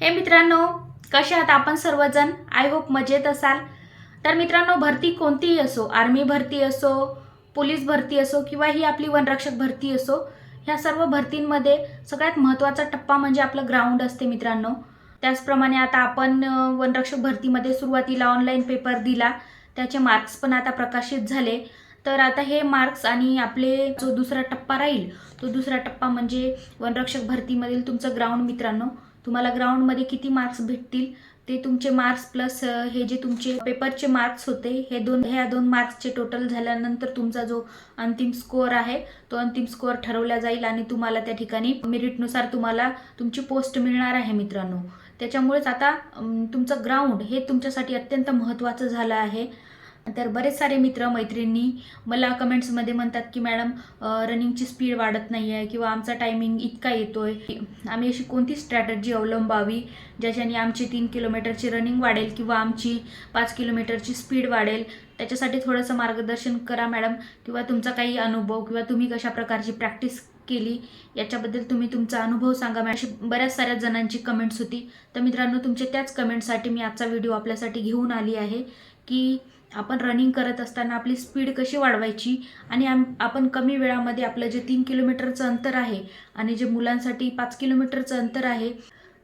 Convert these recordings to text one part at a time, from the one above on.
हे मित्रांनो कसे आहात आपण सर्वजण? आय होप मजेत असाल. तर मित्रांनो भरती कोणतीही असो आर्मी भरती असो पोलीस भरती असो किंवा ही आपली वनरक्षक भरती असो ह्या सर्व भरतींमध्ये सगळ्यात महत्त्वाचा टप्पा म्हणजे आपलं ग्राउंड असते मित्रांनो. त्याचप्रमाणे आता आपण वनरक्षक भरतीमध्ये सुरुवातीला ऑनलाईन पेपर दिला. त्याचे मार्क्स पण आता प्रकाशित झाले. तर आता हे मार्क्स आणि आपले जो दुसरा टप्पा राहील तो दुसरा टप्पा म्हणजे वनरक्षक भरतीमधील तुमचं ग्राउंड मित्रांनो. तुम्हाला ग्राउंडमध्ये किती मार्क्स भेटतील ते तुमचे मार्क्स प्लस हे जे तुमचे पेपरचे मार्क्स होते हे दोन ह्या दोन मार्क्सचे टोटल झाल्यानंतर तुमचा जो अंतिम स्कोअर आहे तो अंतिम स्कोअर ठरवला जाईल आणि तुम्हाला त्या ठिकाणी मेरिटनुसार तुम्हाला तुमची पोस्ट मिळणार आहे मित्रांनो. त्याच्यामुळेच आता तुमचं ग्राउंड हे तुमच्यासाठी अत्यंत महत्त्वाचं झालं आहे. तर बरेच सारे मित्र मैत्रिणी मला कमेंट्समध्ये म्हणतात की मॅडम रनिंगची स्पीड वाढत नाही आहे किंवा आमचा टायमिंग इतका येतो आहे आम्ही अशी कोणती स्ट्रॅटर्जी अवलंबावी ज्याच्याने आमची तीन किलोमीटरची रनिंग वाढेल किंवा आमची पाच किलोमीटरची स्पीड वाढेल? त्याच्यासाठी थोडंसं मार्गदर्शन करा मॅडम किंवा तुमचा काही अनुभव किंवा तुम्ही कशा प्रकारची प्रॅक्टिस केली याच्याबद्दल तुम्ही तुमचा अनुभव सांगा मॅडम. अशी बऱ्याच साऱ्या जणांची कमेंट्स होती. तर मित्रांनो तुमच्या त्याच कमेंटसाठी मी आजचा व्हिडिओ आपल्यासाठी घेऊन आली आहे की आपण रनिंग करत असताना आपली स्पीड कशी वाढवायची आणि आम आपण कमी वेळामध्ये आपलं जे तीन किलोमीटरचं अंतर आहे आणि जे मुलांसाठी पाच किलोमीटरचं अंतर आहे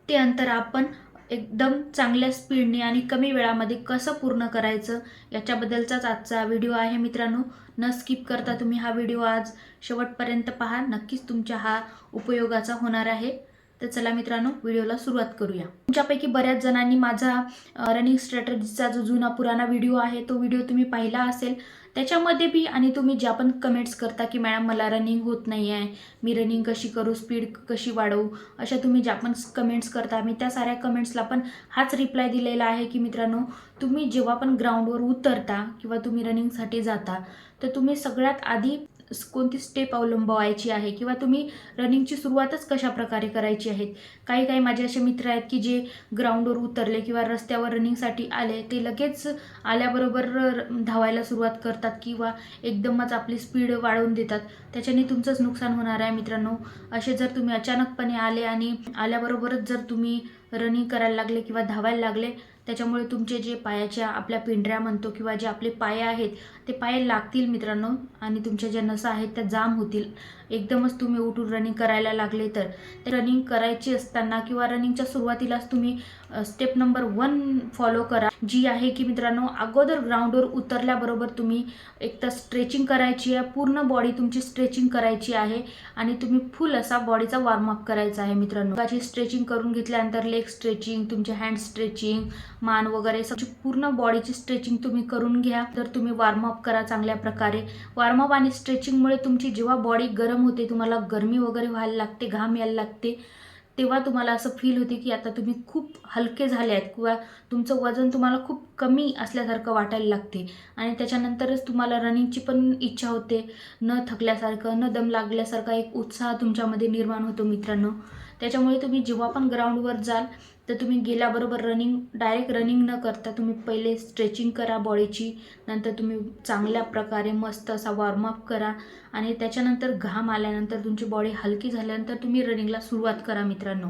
ते अंतर आपण एकदम चांगल्या स्पीडने आणि कमी वेळामध्ये कसं पूर्ण करायचं याच्याबद्दलचाच आजचा व्हिडिओ आहे मित्रांनो. न स्किप करता तुम्ही हा व्हिडिओ आज शेवटपर्यंत पहा. नक्कीच तुमच्या हा उपयोगाचा होणार आहे. तर चला मित्रांनो व्हिडिओला सुरुवात करूया. तुमच्यापैकी बऱ्याच जणांनी माझा रनिंग स्ट्रॅटजीचा जो जुना पुराणा व्हिडिओ आहे तो व्हिडिओ तुम्ही पाहिला असेल. त्याच्यामध्ये बी आणि तुम्ही ज्या पण कमेंट्स करता की मॅडम मला रनिंग होत नाही आहे मी रनिंग कशी करू स्पीड कशी वाढवू? अशा तुम्ही ज्या पण कमेंट्स करता मी त्या साऱ्या कमेंट्सला पण हाच रिप्लाय दिलेला आहे की मित्रांनो तुम्ही जेव्हा पण ग्राउंडवर उतरता किंवा तुम्ही रनिंगसाठी जाता तर तुम्ही सगळ्यात आधी कोणती स्टेप अवलंबवायची आहे किंवा तुम्ही रनिंगची सुरुवातच कशा प्रकारे करायची आहेत? काही काही माझे असे मित्र आहेत की जे ग्राउंडवर उतरले किंवा रस्त्यावर रनिंगसाठी आले ते लगेच आल्याबरोबर र- धावायला सुरुवात करतात किंवा एकदमच आपली स्पीड वाढवून देतात. त्याच्याने तुमचंच नुकसान होणार आहे मित्रांनो. असे जर तुम्ही अचानकपणे आले आणि आल्याबरोबरच जर तुम्ही रनिंग करायला लागले किंवा धावायला लागले त्याच्यामुळे तुमचे जे पायाच्या आपल्या पिंढऱ्या म्हणतो किंवा जे आपले पाय आहेत ते पाय लागतील मित्रांनो. आणि तुमच्या ज्या नसा आहेत त्या जाम होतील. एकदमच तुम्ही उठून रनिंग करायला लागले तर. ते रनिंग करायची असताना किंवा रनिंगच्या सुरुवातीलाच तुम्ही स्टेप नंबर वन फॉलो करा. जी आहे की मित्रांनो अगोदर ग्राउंडवर उतरल्याबरोबर तुम्ही एक तर स्ट्रेचिंग करायची आहे पूर्ण बॉडी तुमची स्ट्रेचिंग करायची आहे आणि तुम्ही फुल असा बॉडीचा वॉर्मअप करायचा आहे मित्रांनो. त्याची स्ट्रेचिंग करून घेतल्यानंतर लेग स्ट्रेचिंग तुमचे हँड स्ट्रेचिंग मान वगैरे सगळी म्हणजे पूर्ण बॉडीची स्ट्रेचिंग तुम्ही करून घ्या. तर तुम्ही वॉर्मअप करा चांगल्या प्रकारे. वॉर्मअप आणि स्ट्रेचिंगमुळे तुमची जेव्हा बॉडी गरम होते तुम्हाला गरमी वगैरे व्हायला लागते घाम यायला लागते तेव्हा तुम्हाला असं फील होते की आता तुम्ही खूप हलके झाले आहेत किंवा तुमचं वजन तुम्हाला खूप कमी असल्यासारखं वाटायला लागते आणि त्याच्यानंतरच तुम्हाला रनिंगची पण इच्छा होते. न थकल्यासारखं न दम लागल्यासारखा एक उत्साह तुमच्यामध्ये निर्माण होतो मित्रांनो. त्याच्यामुळे तुम्ही जेव्हा पण ग्राउंडवर जाल तर तुम्ही गेल्याबरोबर रनिंग डायरेक्ट रनिंग न करता तुम्ही पहिले स्ट्रेचिंग करा बॉडीची नंतर तुम्ही चांगल्या प्रकारे मस्त असा वॉर्मअप करा. आणि त्याच्यानंतर घाम आल्यानंतर तुमची बॉडी हलकी झाल्यानंतर तुम्ही रनिंगला सुरुवात करा मित्रांनो.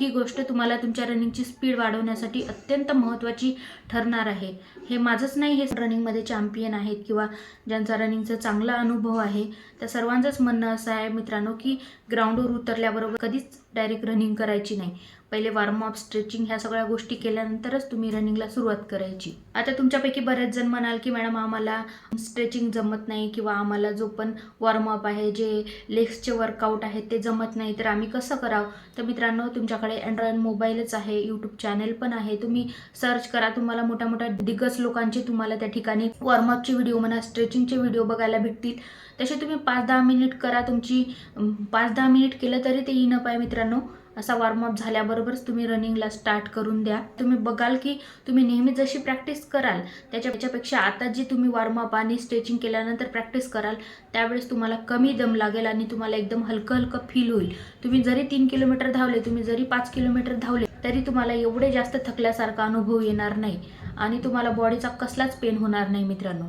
ही गोष्ट तुम्हाला तुमच्या रनिंगची स्पीड वाढवण्यासाठी अत्यंत महत्त्वाची ठरणार आहे. हे माझंच नाही हे रनिंगमध्ये चॅम्पियन आहेत किंवा ज्यांचा रनिंगचा चांगला अनुभव आहे. त्या सर्वांचंच म्हणणं असं आहे मित्रांनो की ग्राउंडवर उतरल्याबरोबर कधीच डायरेक्ट रनिंग करायची नाही. पहिले वॉर्मअप स्ट्रेचिंग ह्या सगळ्या गोष्टी केल्यानंतरच तुम्ही रनिंगला सुरुवात करायची. आता तुमच्यापैकी बरेच जण म्हणाल की मॅडम आम्हाला स्ट्रेचिंग जमत नाही किंवा आम्हाला जो पण वॉर्मअप आहे जे लेग्सचे वर्कआउट आहेत ते जमत नाही तर आम्ही कसं करावं? तर मित्रांनो तुमच्याकडे अँड्रॉइड मोबाईलच आहे यूट्यूब चॅनेल पण आहे. तुम्ही सर्च करा तुम्हाला मोठ्या मोठ्या दिग्गज लोकांचे तुम्हाला त्या ठिकाणी वॉर्मअपचे व्हिडिओ म्हणा स्ट्रेचिंगचे व्हिडिओ बघायला भेटतील. तसे तुम्ही पाच दहा मिनिट करा तुमची पाच दहा मिनिट केलं तरी ते इनप पाय मित्रांनो. असा वॉर्मअप झाल्याबरोबरच तुम्ही रनिंगला स्टार्ट करून द्या. तुम्ही बघाल की तुम्ही नेहमी जशी प्रॅक्टिस कराल त्याच्या त्याच्यापेक्षा आता जी तुम्ही वॉर्मअप आणि स्ट्रेचिंग केल्यानंतर प्रॅक्टिस कराल त्यावेळेस तुम्हाला कमी दम लागेल आणि तुम्हाला एकदम हलकं हलकं फील होईल. तुम्ही जरी तीन किलोमीटर धावले तुम्ही जरी पाच किलोमीटर धावले तरी तुम्हाला एवढे जास्त थकल्यासारखा अनुभव येणार नाही आणि तुम्हाला बॉडीचा कसलाच पेन होणार नाही मित्रांनो.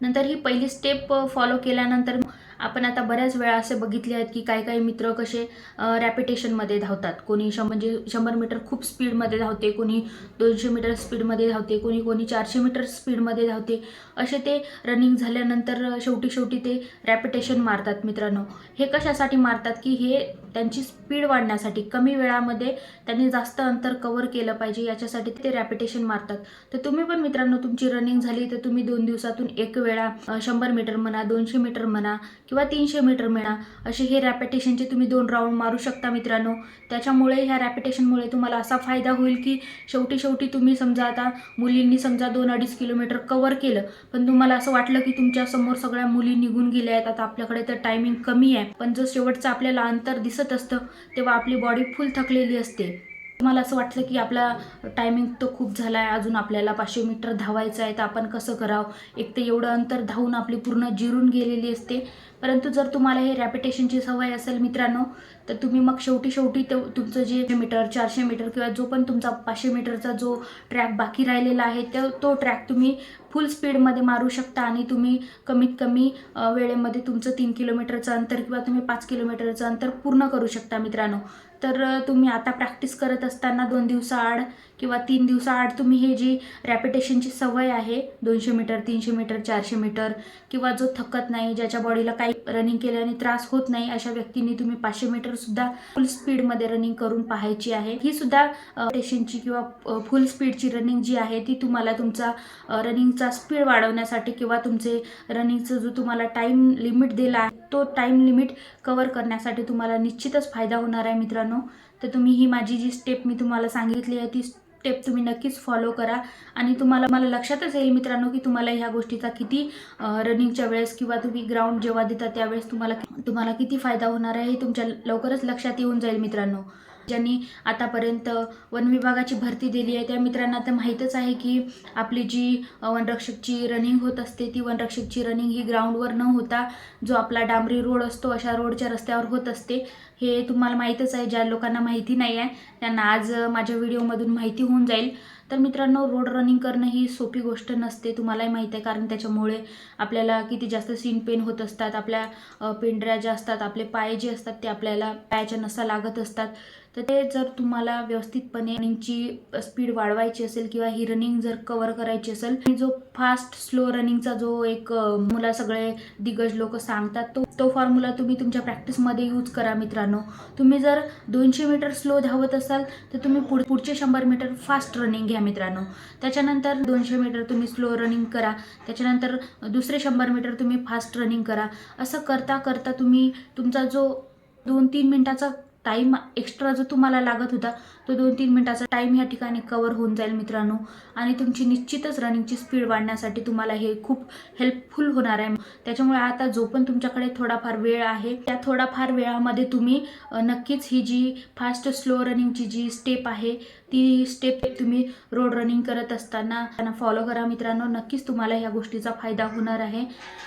नंतर ही पहिली स्टेप फॉलो केल्यानंतर आपण आता बऱ्याच वेळा असे बघितले आहेत की काही काही मित्र कसे रॅपिटेशनमध्ये धावतात. कोणी शं म्हणजे शंभर मीटर खूप स्पीडमध्ये धावते कोणी दोनशे मीटर स्पीडमध्ये धावते कोणी कोणी चारशे मीटर स्पीडमध्ये धावते. असे ते रनिंग झाल्यानंतर शेवटी शेवटी ते रॅपिटेशन मारतात मित्रांनो. हे कशासाठी मारतात की हे त्यांची स्पीड वाढण्यासाठी कमी वेळामध्ये त्यांनी जास्त अंतर कवर केलं पाहिजे याच्यासाठी ते रॅपिटेशन मारतात. तर तुम्ही पण मित्रांनो तुमची रनिंग झाली तर तुम्ही दोन दिवसातून एक वेळा शंभर मीटर म्हणा दोनशे मीटर म्हणा किंवा तीनशे मीटर मिळा. असे हे रॅपिटेशनचे तुम्ही दोन राऊंड मारू शकता मित्रांनो. त्याच्यामुळे ह्या रॅपिटेशनमुळे तुम्हाला असा फायदा होईल की शेवटी शेवटी तुम्ही समजा आता मुलींनी समजा दोन अडीच किलोमीटर कवर केलं पण तुम्हाला असं वाटलं की तुमच्यासमोर सगळ्या मुली निघून गेल्या आहेत. आता आपल्याकडे तर टायमिंग कमी आहे. पण जो शेवटचं आपल्याला अंतर दिसत असतं तेव्हा आपली बॉडी फुल थकलेली असते. तुम्हाला असं वाटलं की आपला टायमिंग तो खूप झाला आहे. अजून आपल्याला पाचशे मीटर धावायचं आहे तर आपण कसं करावं? एक तर एवढं अंतर धावून आपली पूर्ण जिरून गेलेली असते. परंतु जर तुम्हाला हे रॅपिटेशनची सवय असेल मित्रांनो तर तुम्ही मग शेवटी शेवटी ते तुमचं जे मीटर चारशे मीटर किंवा जो पण तुमचा पाचशे मीटरचा जो ट्रॅक बाकी राहिलेला आहे तो तो ट्रॅक तुम्ही फुल स्पीडमध्ये मारू शकता आणि तुम्ही कमीत कमी वेळेमध्ये तुमचं तीन किलोमीटरचं अंतर किंवा तुम्ही पाच किलोमीटरचं अंतर पूर्ण करू शकता मित्रांनो. तर तुम्ही आता प्रॅक्टिस करत असताना दोन दिवसाआड किंवा तीन दिवसाआड तुम्ही हे जी रॅपिटेशनची सवय आहे दोनशे मीटर तीनशे मीटर चारशे मीटर किंवा जो थकत नाही ज्याच्या बॉडीला काही रनिंग केल्याने त्रास होत नाही अशा व्यक्तींनी तुम्ही पाचशे मीटर सुद्धा फुल स्पीडमध्ये रनिंग करून पाहायची आहे. ही सुद्धा रॅपिटेशनची किंवा फुल स्पीडची रनिंग जी आहे ती तुम्हाला तुमचा रनिंगचा स्पीड वाढवण्यासाठी किंवा तुमचे रनिंगचं जो तुम्हाला टाईम लिमिट दिला आहे तो टाईम लिमिट कवर करण्यासाठी तुम्हाला निश्चितच फायदा होणार आहे मित्रांनो. तर तुम्ही ही माझी जी स्टेप मी तुम्हाला सांगितली आहे ती स्टेप तुम्ही नक्कीच फॉलो करा. आणि तुम्हाला मला लक्षातच येईल मित्रांनो की तुम्हाला ह्या गोष्टीचा किती रनिंगच्या वेळेस किंवा तुम्ही ग्राउंड जेव्हा देता त्यावेळेस तुम्हाला तुम्हाला किती फायदा होणार आहे हे तुमच्या लवकरच लक्षात येऊन जाईल मित्रांनो. ज्यांनी आतापर्यंत वन विभागाची भरती दिली आहे त्या मित्रांना तर माहीतच आहे की आपली जी वनरक्षकची रनिंग होत असते ती वनरक्षकची रनिंग ही ग्राउंडवर न होता जो आपला डांबरी रोड असतो अशा रोडच्या रस्त्यावर होत असते. हे तुम्हाला माहीतच आहे ज्या लोकांना माहिती नाही आहे त्यांना आज माझ्या व्हिडिओमधून माहिती होऊन जाईल. तर मित्रांनो रोड रनिंग करणं ही सोपी गोष्ट नसते तुम्हालाही माहीत आहे. कारण त्याच्यामुळे आपल्याला किती जास्त सीन पेन होत असतात आपल्या पेंढऱ्या ज्या असतात आपले पाय जे असतात ते आपल्याला पायाच्या नसा लागत असतात. तर ते जर तुम्हाला व्यवस्थितपणे रनिंगची स्पीड वाढवायची असेल किंवा ही रनिंग जर कव्हर करायची असेल जो फास्ट स्लो रनिंगचा जो एक मुला सगळे दिग्गज लोक सांगतात तो तो फॉर्म्युला तुम्ही तुमच्या प्रॅक्टिसमध्ये यूज करा मित्रांनो. तुम्ही जर दोनशे मीटर स्लो धावत असाल तर तुम्ही पुढ पुढचे शंभर मीटर फास्ट रनिंग घ्या. मित्रांनो. त्याच्यानंतर दोनशे मीटर तुम्ही स्लो रनिंग करा. त्याच्यानंतर दुसरे शंभर मीटर तुम्ही फास्ट रनिंग करा. असं करता करता तुम्ही तुमचा जो दोन तीन मिनटाचा टाईम एक्स्ट्रा जो तुम्हाला लागत होता तो दोन तीन मिनटाचा टाईम ह्या ठिकाणी कवर होऊन जाईल मित्रांनो. आणि तुमची निश्चितच रनिंगची स्पीड वाढण्यासाठी तुम्हाला हे खूप हेल्पफुल होणार आहे. त्याच्यामुळे आता जो पण तुमच्याकडे थोडाफार वेळ आहे त्या थोडाफार वेळामध्ये तुम्ही नक्कीच ही जी फास्ट स्लो रनिंगची जी स्टेप आहे ती स्टेप तुम्ही रोड रनिंग करत असताना त्यांना फॉलो करा मित्रांनो. नक्कीच तुम्हाला ह्या गोष्टीचा फायदा होणार आहे.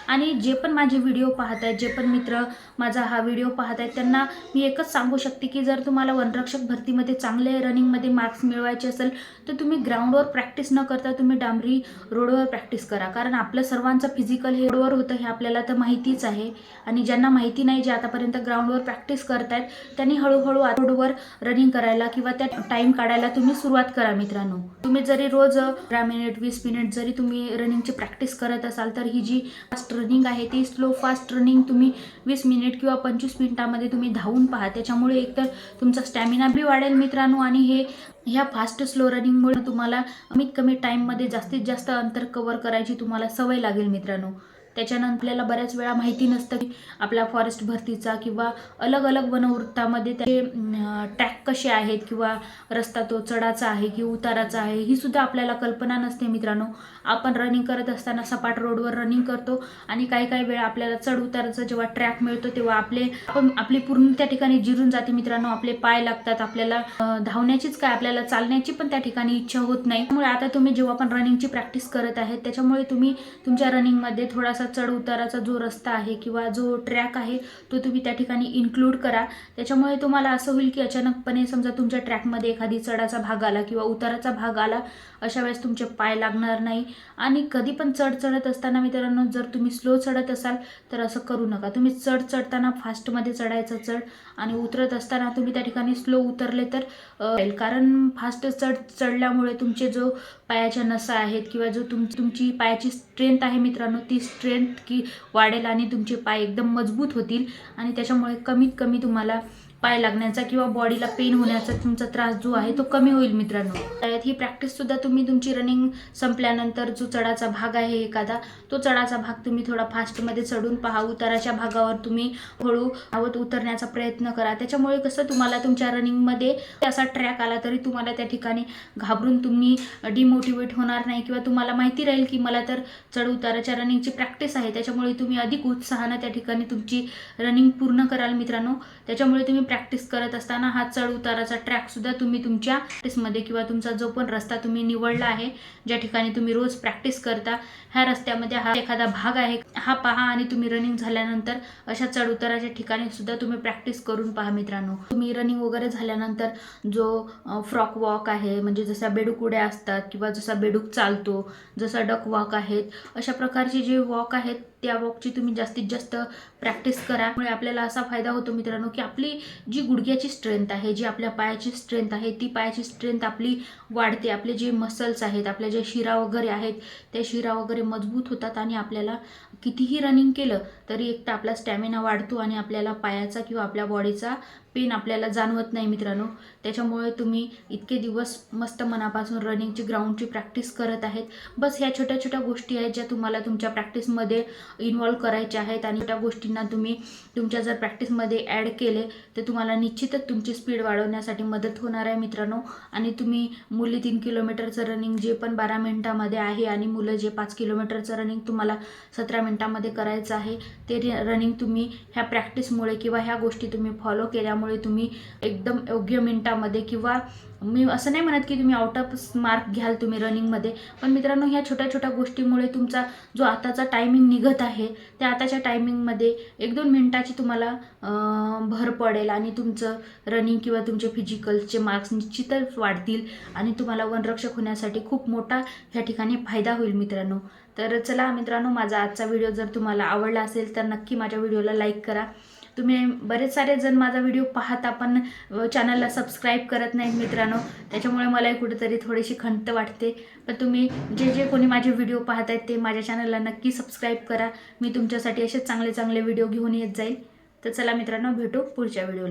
आणि जे पण माझे व्हिडिओ पाहत आहेत जे पण मित्र माझा हा व्हिडिओ पाहत आहेत त्यांना मी एकच सांगू शकते. की जर तुम्हाला वनरक्षक भरतीमध्ये चांगले रनिंगमध्ये मार्क्स मिळवायचे असेल तर तुम्ही ग्राउंडवर प्रॅक्टिस न करता तुम्ही डांबरी रोडवर प्रॅक्टिस करा. कारण आपलं सर्वांचं फिजिकल हे रोडवर होतं हे आपल्याला तर माहितीच आहे. आणि ज्यांना माहिती नाही जे आतापर्यंत ग्राउंडवर प्रॅक्टिस करतायत त्यांनी हळूहळू रोडवर रनिंग करायला किंवा त्या टाईम काढायला तुम्ही सुरुवात करा मित्रांनो. तुम्ही जरी रोज दहा मिनिट वीस मिनिट जरी तुम्ही रनिंगची प्रॅक्टिस करत असाल तर ही जी फास्ट रनिंग आहे ती स्लो फास्ट रनिंग तुम्ही वीस मिनिट किंवा पंचवीस मिनिटामध्ये तुम्ही धावून पहा. त्याच्यामुळे एकतर तुमचा स्टॅमिना बी वाढेल मित्रांनो आणि हे ह्या फास्ट स्लो रनिंगमुळे तुम्हाला कमीत कमी टाईममध्ये जास्तीत जास्त अंतर कव्हर करायची तुम्हाला सवय लागेल मित्रांनो. त्याच्यानंतर आपल्याला बऱ्याच वेळा माहिती नसतं की आपल्या फॉरेस्ट भरतीचा किंवा अलग अलग वनवृत्तामध्ये त्याचे ट्रॅक कसे आहेत किंवा रस्ता तो चढाचा आहे की उताराचा आहे ही सुद्धा आपल्याला कल्पना नसते मित्रांनो. आपण रनिंग करत असताना सपाट रोडवर रनिंग करतो आणि काही काही वेळा आपल्याला चढ उताराचा जेव्हा ट्रॅक मिळतो तेव्हा आपले आपण आपली पूर्ण त्या ठिकाणी जिरून जाते मित्रांनो. आपले पाय लागतात आपल्याला धावण्याचीच काय आपल्याला चालण्याची पण त्या ठिकाणी इच्छा होत नाही. त्यामुळे आता तुम्ही जेव्हा पण रनिंगची प्रॅक्टिस करत आहेत त्याच्यामुळे तुम्ही तुमच्या रनिंगमध्ये थोडासा चढ उताराचा जो रस्ता आहे किंवा जो ट्रॅक आहे तो तुम्ही त्या ठिकाणी इन्क्लूड करा. त्याच्यामुळे तुम्हाला असं होईल की अचानकपणे समजा तुमच्या ट्रॅकमध्ये एखादी चढाचा भाग आला किंवा उताराचा भाग आला अशा वेळेस तुमचे पाय लागणार नाही. आणि कधी पण चढ चढत असताना मित्रांनो जर तुम्ही स्लो चढत असाल तर असं करू नका. तुम्ही चढ चढताना फास्टमध्ये चढायचं चढ आणि उतरत असताना तुम्ही त्या ठिकाणी स्लो उतरले तर कारण फास्ट चढ चढल्यामुळे तुमचे जो पायाच्या नसा आहेत किंवा जो तुम तुमची पायाची स्ट्रेंथ आहे मित्रांनो ती स्ट्रेंथ की वाढेल आणि तुमचे पाय एकदम मजबूत होतील. आणि त्याच्यामुळे कमीत कमी तुम्हाला पाय लागण्याचा किंवा बॉडीला पेन होण्याचा तुमचा त्रास जो आहे तो कमी होईल मित्रांनो. त्यात ही प्रॅक्टिस सुद्धा तुम्ही तुमची रनिंग संपल्यानंतर जो चढाचा भाग आहे एखादा तो चढाचा भाग तुम्ही थोडा फास्टमध्ये चढून पहा उताराच्या भागावर तुम्ही हळू आवत उतरण्याचा प्रयत्न करा. त्याच्यामुळे कसं तुम्हाला तुमच्या रनिंगमध्ये असा ट्रॅक आला तरी तुम्हाला त्या ठिकाणी घाबरून तुम्ही डिमोटिवेट होणार नाही किंवा तुम्हाला माहिती राहील की मला तर चढ उताराच्या रनिंगची प्रॅक्टिस आहे. त्याच्यामुळे तुम्ही अधिक उत्साहानं त्या ठिकाणी तुमची रनिंग पूर्ण कराल मित्रांनो. त्याच्यामुळे तुम्ही प्रॅक्टिस करत असताना हा चढ उताराचा ट्रॅक सुद्धा तुम्ही तुमच्या प्रॅक्टिसमध्ये किंवा तुमचा जो पण रस्ता तुम्ही निवडला आहे ज्या ठिकाणी तुम्ही रोज प्रॅक्टिस करता ह्या रस्त्यामध्ये हा एखादा भाग आहे हा पहा आणि तुम्ही रनिंग झाल्यानंतर अशा चढ उताराच्या ठिकाणी सुद्धा तुम्ही प्रॅक्टिस करून पहा मित्रांनो. तुम्ही रनिंग वगैरे झाल्यानंतर जो फ्रॉक वॉक आहे म्हणजे जसा बेडूक उड्या असतात किंवा जसा बेडूक चालतो जसा डक वॉक आहेत अशा प्रकारचे जे वॉक आहेत त्या वॉकची तुम्ही जास्तीत जास्त प्रॅक्टिस करा. त्यामुळे आपल्याला असा फायदा होतो मित्रांनो की आपली जी गुडघ्याची स्ट्रेंथ आहे जी आपल्या पायाची स्ट्रेंथ आहे ती पायाची स्ट्रेंथ आपली वाढते. आपले जे मसल्स आहेत आपल्या ज्या शिरा वगैरे आहेत त्या शिरा वगैरे मजबूत होतात आणि आपल्याला कितीही रनिंग केलं तरी एक तर आपला स्टॅमिना वाढतो आणि आपल्याला पायाचा किंवा आपल्या बॉडीचा पेन आपल्याला जाणवत नाही मित्रांनो. त्याच्यामुळे तुम्ही इतके दिवस मस्त मनापासून रनिंगची ग्राउंडची प्रॅक्टिस करत आहेत. बस ह्या छोट्या छोट्या गोष्टी आहेत ज्या तुम्हाला तुमच्या प्रॅक्टिसमध्ये इन्वॉल्व करायच्या आहेत आणि त्या गोष्टींना तुम्ही तुमच्या जर प्रॅक्टिसमध्ये ॲड केले तर तुम्हाला निश्चितच तुमची स्पीड वाढवण्यासाठी मदत होणार आहे मित्रांनो. आणि तुम्ही मुली तीन किलोमीटरचं रनिंग जे पण बारा मिनिटामध्ये आहे आणि मुलं जे पाच किलोमीटरचं रनिंग तुम्हाला सतरा मिनिटामध्ये करायचं आहे ते रनिंग तुम्ही ह्या प्रॅक्टिसमुळे किंवा ह्या गोष्टी तुम्ही फॉलो केल्यामुळे तुम्ही एकदम योग्य मिनिटामध्ये किंवा मी असं नाही म्हणत की तुम्ही आउट ऑफ मार्क घ्याल तुम्ही रनिंगमध्ये पण मित्रांनो ह्या छोट्या छोट्या गोष्टीमुळे तुमचा जो आताचा टायमिंग निघत आहे त्या आताच्या टायमिंगमध्ये एक दोन मिनटाची तुम्हाला भर पडेल आणि तुमचं रनिंग किंवा तुमचे फिजिकलचे मार्क्स निश्चितच वाढतील आणि तुम्हाला वनरक्षक होण्यासाठी खूप मोठा ह्या ठिकाणी फायदा होईल मित्रांनो. तर चला मित्रांनो माझा आजचा व्हिडिओ जर तुम्हाला आवडला असेल तर नक्की माझ्या व्हिडिओला लाईक करा. तुम्ही बरेच सारे जण माझा व्हिडिओ पाहता पण चॅनलला सबस्क्राईब करत नाहीत मित्रांनो. त्याच्यामुळे मलाही कुठेतरी थोडीशी खंत वाटते. पण तुम्ही जे जे कोणी माझे व्हिडिओ पाहत आहेत ते माझ्या चॅनलला नक्की सबस्क्राईब करा. मी तुमच्यासाठी असेच चांगले चांगले व्हिडिओ घेऊन येत जाईल. तर चला मित्रांनो भेटू पुढच्या व्हिडिओला